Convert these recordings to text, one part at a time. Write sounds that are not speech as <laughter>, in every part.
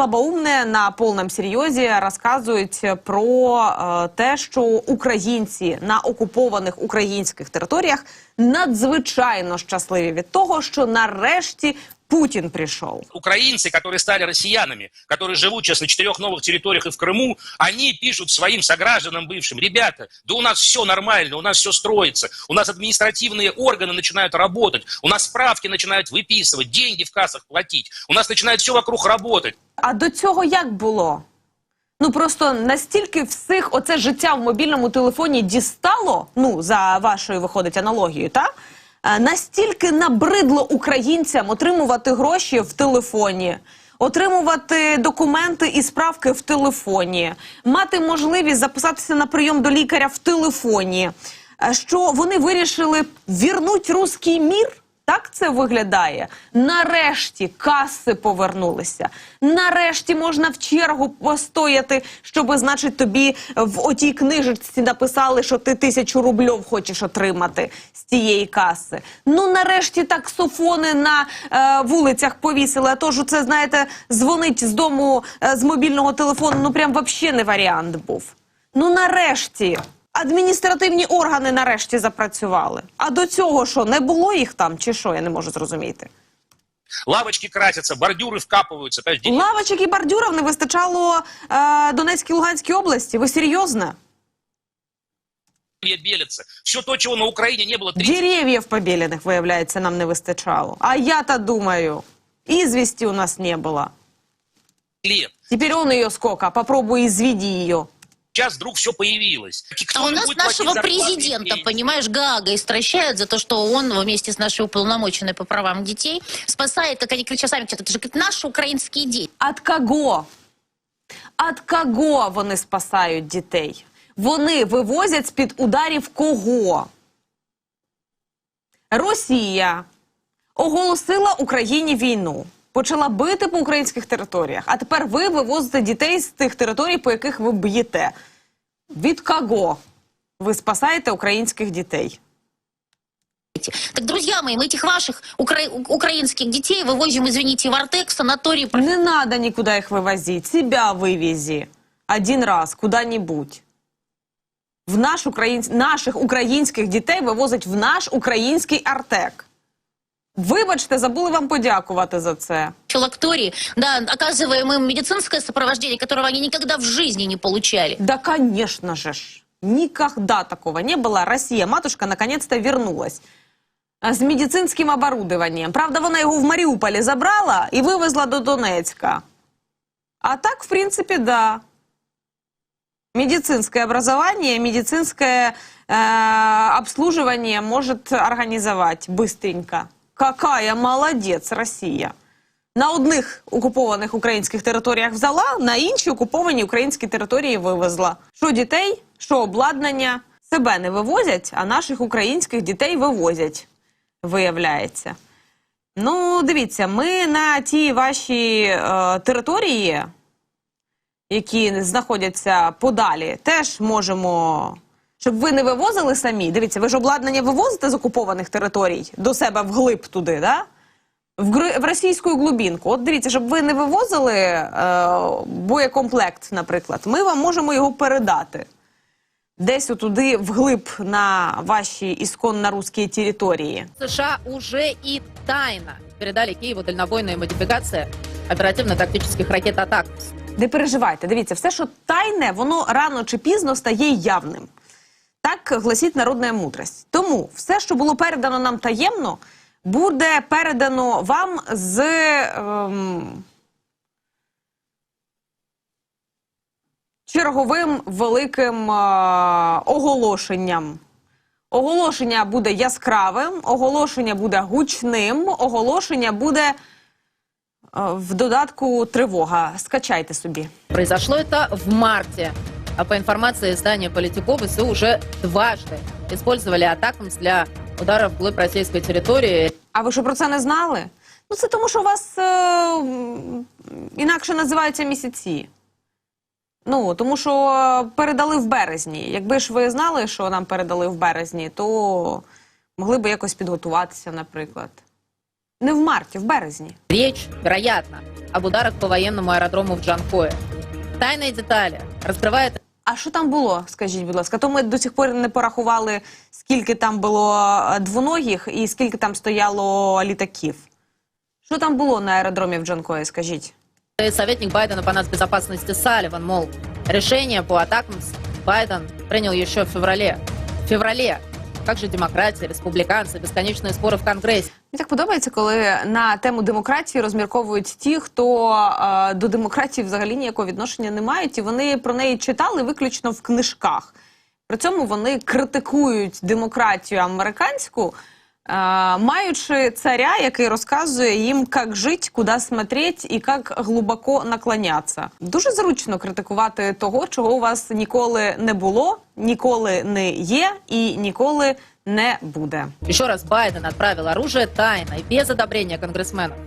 слабоумне на повному серйозі розказують про е, те, що українці на окупованих українських територіях надзвичайно щасливі від того, що нарешті Путін прийшов. украинцы, которые стали россиянами, которые живут сейчас на четырех новых территориях и в Крыму, они пишут своим согражданам бывшим, ребята, да у нас все нормально, у нас все строится, у нас административные органы начинают работать, у нас справки начинают выписывать, деньги в кассах платить, у нас начинает все вокруг работать. А до цього як було? Ну просто настільки всіх оце життя в мобільному телефоні дістало, ну за вашою виходить аналогією, та Е, Настільки набридло українцям отримувати гроші в телефоні. Отримувати документи і справки в телефоні, мати можливість записатися на прийом до лікаря в телефоні. е, Що вони вирішили вірнуть руський мір? Так це виглядає. Нарешті каси повернулися. Нарешті можна в чергу постояти, щоб, значить, тобі в отій книжечці написали, що ти тисячу рубльов хочеш отримати з тієї каси. Ну нарешті таксофони на е, вулицях повісили. А то ж це, знаєте, дзвонить з дому е, з мобільного телефону. Ну прям взагалі не варіант був. Ну нарешті Адміністративні органи нарешті запрацювали. А до цього що, не було їх там, чи що, я не можу зрозуміти. Лавочки красятся, бордюры вкапываются. понимаешь, деревья Лавочок і бордюрів не вистачало е, Донецькій Луганській області. Ви серйозно? белятся. Все то, чего на Украине не было 30 Дерев'їв побілених, виявляється, нам не вистачало. А я-то думаю, ізвісті у нас не було. лет. Теперь он ее сколько? Попробуй изведи ее. Сейчас вдруг все появилось. И кто А у нас будет нашего президента, детей? понимаешь, Гага истращают за то, что он вместе с нашей уполномоченной по правам детей спасает, как они кричат сами, это же говорит, наши украинские дети. От кого? От кого вони спасають дітей? Вони вивозять з-під ударів кого? Росія оголосила Україні війну Почала бити по українських територіях. А тепер ви вивозите дітей з тих територій, по яких ви б'єте. Від кого ви спасаєте українських дітей? Так, друзья мои, мы этих ваших укра- у- украинских детей вывозим, извините, в Артек, в санаторий. Не надо никуда их вывозить. Себя вывези. Один раз, куда-нибудь. В наш україн... Наших українських дітей вивозять в наш український артек. Вибачте, забули вам подякувати за це. филактории, да, оказываем им медицинское сопровождение, которого они никогда в жизни не получали. Да, конечно же ж. Никогда такого не было. Россия, матушка, наконец-то вернулась. А З медицинським оборудованием. Правда, вона його в Маріуполі забрала і вивезла до Донецька. А так, в принципе, да. Медицинское образование, медицинское э, обслуживание может организовать быстренько. Какая молодець Росія. На одних окупованих українських територіях взяла, на інші окуповані українські території вивезла. Що дітей, що обладнання себе не вивозять, а наших українських дітей вивозять, виявляється. Ну, дивіться, ми на ті ваші е, території, які знаходяться подалі, теж можемо. Щоб ви не вивозили самі. Дивіться, ви ж обладнання вивозите з окупованих територій до себе вглиб туди, да? В, гри- в російську глубінку. От дивіться, щоб ви не вивозили е, боєкомплект, наприклад, ми вам можемо його передати. Десь отуди вглиб на ваші ісконно русські території. США уже и тайно передали Киеву дальнобойные модификации оперативно-тактических ракет «Атак». Не переживайте, дивіться, все, що тайне, воно рано чи пізно стає явним. Так гласить народна мудрость. Тому все, що було передано нам таємно, буде передано вам з ем, черговим великим е, оголошенням. Оголошення буде яскравим, оголошення буде гучним, оголошення буде е, в додатку тривога. Скачайте собі. Произошло это в марте. А по информации издания «Политико», ВСУ уже дважды использовали «Атакамс» для ударов вглубь российской территории. А ви що про це не знали? Ну це тому, що у вас е, м, інакше називаються місяці. Ну, тому що передали в березні. Якби ж ви знали, що нам передали в березні, то могли б якось підготуватися, наприклад. Не в марті, в березні. Речь, вероятно, об ударах по военному аэродрому в Джанкое. Тайные детали раскрывает А що там було, скажіть, будь ласка? То ми до сих пор не порахували, скільки там було е, двоногих і скільки там стояло літаків. Що там було на аеродромі в Джанкої, скажіть? советник Байдена по нацбезопасности Салливан, мол, решение по атакам Байден принял еще в феврале. В феврале. Как же демократия, республиканцы, бесконечные споры в Конгрессе. Мені так подобається, коли на тему демократії розмірковують ті, хто е, до демократії взагалі ніякого відношення не мають, і вони про неї читали виключно в книжках. При цьому вони критикують демократію американську, е, маючи царя, який розказує їм, як жити, куди смотреть і як глибоко наклонятися. Дуже зручно критикувати того, чого у вас ніколи не було, ніколи не є і ніколи не буде. Еще раз, Байден отправил оружие тайно и без одобрения конгрессменов.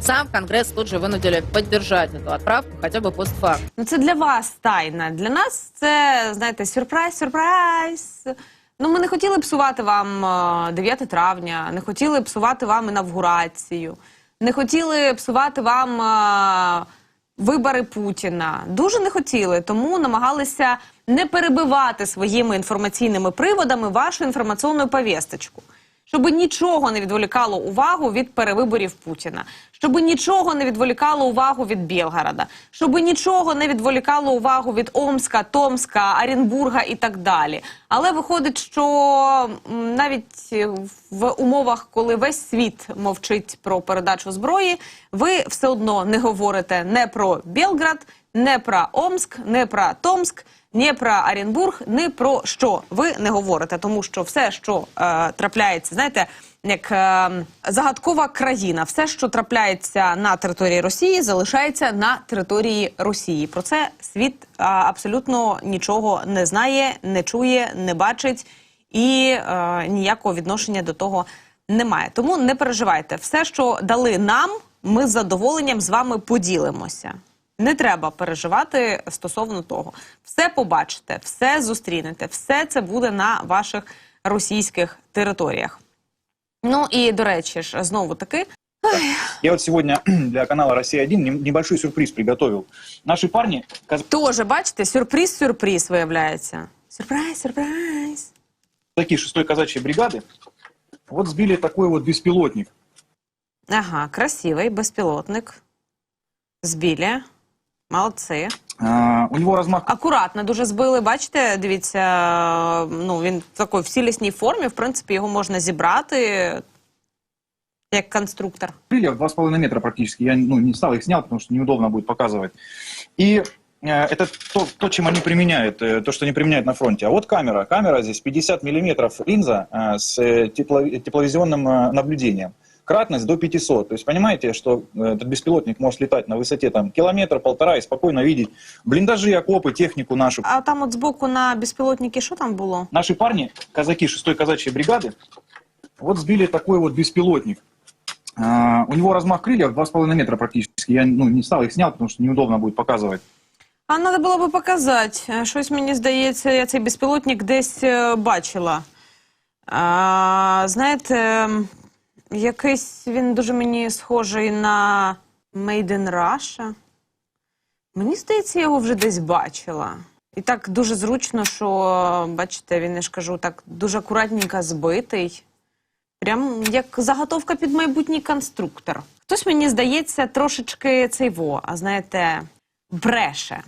Сам Конгресс тут же вынудили поддержать эту отправку хотя бы постфактум. Ну, це для вас тайна. Для нас це, знаєте, сюрприз, сюрприз. Ну, ми не хотіли псувати вам е, 9 травня, не хотіли псувати вам інавгурацію, не хотіли псувати вам е, вибори Путіна. Дуже не хотіли, тому намагалися не перебивати своїми інформаційними приводами вашу інформаційну повісточку. Щоб нічого не відволікало увагу від перевиборів Путіна, щоб нічого не відволікало увагу від Білгорода, щоб нічого не відволікало увагу від Омська, Томська, Оренбурга і так далі. Але виходить, що навіть е, в умовах, коли весь світ мовчить про передачу зброї, ви все одно не говорите не про Білград, не про Омськ, не про Томськ, не про Оренбург, не про що ви не говорите, тому що все, що е, трапляється, знаєте, як е, загадкова країна, все, що трапляється на території Росії, залишається на території Росії. Про це світ е, абсолютно нічого не знає, не чує, не бачить і е, ніякого відношення до того немає. Тому не переживайте, все, що дали нам, ми з задоволенням з вами поділимося. Не треба переживати стосовно того. Все побачите, все зустрінете, все це буде на ваших російських територіях. Ну і до речі ж, знову таки, Я вот сегодня <clears throat> для канала «Россия-1» нем- небольшой сюрприз приготовил. Наши парни, теж бачите, сюрприз-сюрприз виявляється. Сюрприз, сюрприз. казаки 6-й казачьей бригады, вот сбили такой вот беспилотник. Ага, красивий безпілотник. Збілі. Молодці. А, у него размах Акуратно дуже збили. Бачите, дивіться, ну він в такій в цілісній формі. В принципі, його можна зібрати як конструктор. крыльев 2,5 метра практически. Я ну, не стал их снял, потому что неудобно будет показывать. И э, это то, то, чем они применяют, э, то, что они применяют на фронте. А вот камера. Камера здесь 50 миллиметров линза э, с э, тепло- тепловизионным э, наблюдением. Кратность до 500. То есть понимаете, что э, этот беспилотник может летать на высоте там, километра, полтора и спокойно видеть блиндажи, окопы, технику нашу. А там от збоку на безпілотники що там було? Наши парни, казаки 6-й казачьей бригады, вот сбили такой вот беспилотник. А, у него размах крыльев 2,5 метра практически. Я ну, не стал их снял, потому что неудобно будет показывать. А треба було би показати. Е, Щось мені здається, я цей безпілотник десь е, бачила. А, знаєте, м, якийсь він дуже мені схожий на Made in Russia. Мені здається, я його вже десь бачила. І так дуже зручно, що, бачите, він, я ж кажу, так дуже акуратненько збитий. Прям як заготовка під майбутній конструктор. Хтось мені здається трошечки цей во, а знаєте, бреше.